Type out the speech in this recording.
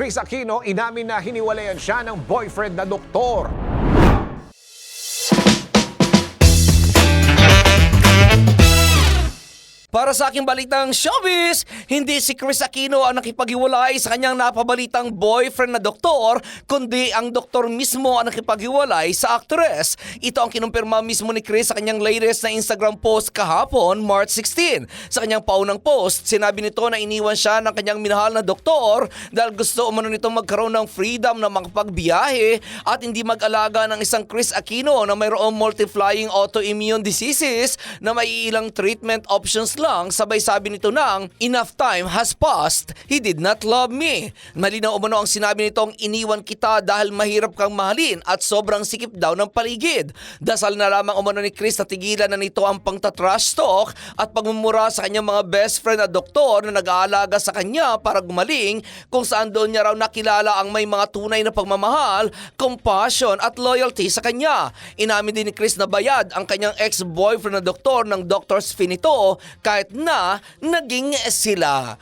Chris Aquino inamin na hiniwalayan siya ng boyfriend na doktor. Para sa aking balitang showbiz, hindi si Chris Aquino ang nakipaghiwalay sa kanyang napabalitang boyfriend na doktor, kundi ang doktor mismo ang nakipaghiwalay sa aktres. Ito ang kinumpirma mismo ni Chris sa kanyang latest na Instagram post kahapon, March 16. Sa kanyang paunang post, sinabi nito na iniwan siya ng kanyang minahal na doktor dahil gusto umano nitong magkaroon ng freedom na makapagbiyahe at hindi mag-alaga ng isang Chris Aquino na mayroong multiplying autoimmune diseases na may ilang treatment options sabay sabi nito nang enough time has passed, he did not love me. Malinaw umano ang sinabi nitong iniwan kita dahil mahirap kang mahalin at sobrang sikip daw ng paligid. Dasal na lamang umano ni Chris na tigilan na nito ang pangtatrash talk at pagmumura sa kanyang mga best friend na doktor na nag-aalaga sa kanya para gumaling kung saan doon niya raw nakilala ang may mga tunay na pagmamahal, compassion at loyalty sa kanya. Inamin din ni Chris na bayad ang kanyang ex-boyfriend na doktor ng doctor's fee nito kahit na naging sila.